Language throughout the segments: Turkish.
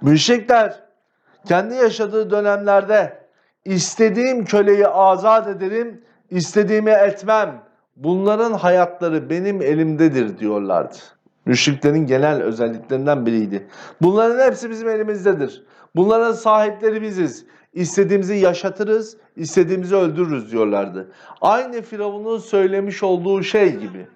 Müşrikler kendi yaşadığı dönemlerde istediğim köleyi azat ederim, istediğimi etmem. Bunların hayatları benim elimdedir diyorlardı. Müşriklerin genel özelliklerinden biriydi. Bunların hepsi bizim elimizdedir. Bunların sahipleri biziz. İstediğimizi yaşatırız, istediğimizi öldürürüz diyorlardı. Aynı Firavun'un söylemiş olduğu şey gibi.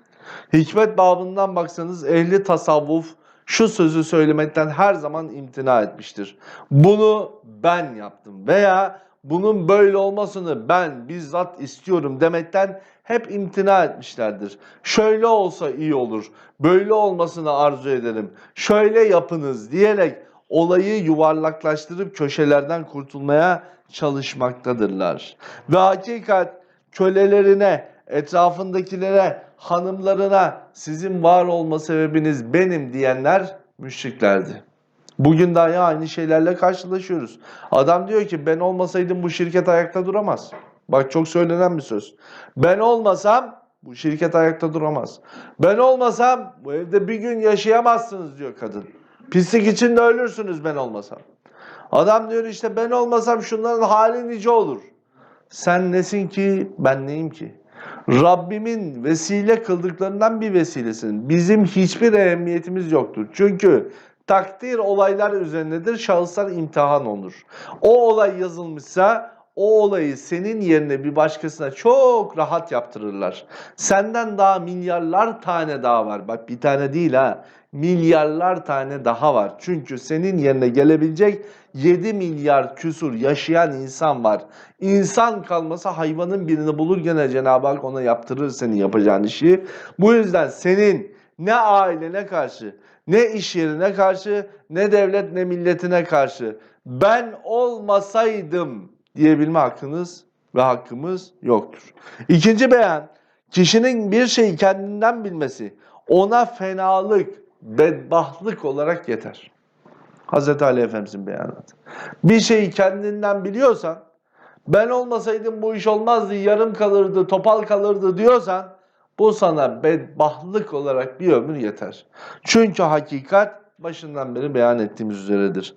Hikmet babından baksanız ehli tasavvuf şu sözü söylemekten her zaman imtina etmiştir. Bunu ben yaptım veya bunun böyle olmasını ben bizzat istiyorum demekten hep imtina etmişlerdir. Şöyle olsa iyi olur, böyle olmasını arzu ederim, şöyle yapınız diyerek olayı yuvarlaklaştırıp köşelerden kurtulmaya çalışmaktadırlar. Ve hakikat kölelerine, etrafındakilere, hanımlarına sizin var olma sebebiniz benim diyenler müşriklerdi. Bugün dahi aynı şeylerle karşılaşıyoruz. Adam diyor ki ben olmasaydım bu şirket ayakta duramaz. Bak çok söylenen bir söz. Ben olmasam bu şirket ayakta duramaz. Ben olmasam bu evde bir gün yaşayamazsınız diyor kadın. Pislik içinde ölürsünüz ben olmasam. Adam diyor işte ben olmasam şunların hali nice olur. Sen nesin ki ben neyim ki? Rabbimin vesile kıldıklarından bir vesilesin. Bizim hiçbir ehemmiyetimiz yoktur. Çünkü takdir olaylar üzerindedir. Şahıslar imtihan olur. O olay yazılmışsa o olayı senin yerine bir başkasına çok rahat yaptırırlar. Senden daha milyarlar tane daha var. Bak bir tane değil ha. Milyarlar tane daha var. Çünkü senin yerine gelebilecek 7 milyar küsur yaşayan insan var. İnsan kalmasa hayvanın birini bulur gene Cenab-ı Hak ona yaptırır senin yapacağın işi. Bu yüzden senin ne ailene karşı, ne iş yerine karşı, ne devlet ne milletine karşı ben olmasaydım diyebilme hakkınız ve hakkımız yoktur. İkinci beyan, kişinin bir şeyi kendinden bilmesi ona fenalık, bedbahtlık olarak yeter. Hazreti Ali Efendimizin beyanatı. Bir şeyi kendinden biliyorsan, ben olmasaydım bu iş olmazdı, yarım kalırdı, topal kalırdı diyorsan, bu sana bedbahtlık olarak bir ömür yeter. Çünkü hakikat başından beri beyan ettiğimiz üzeredir.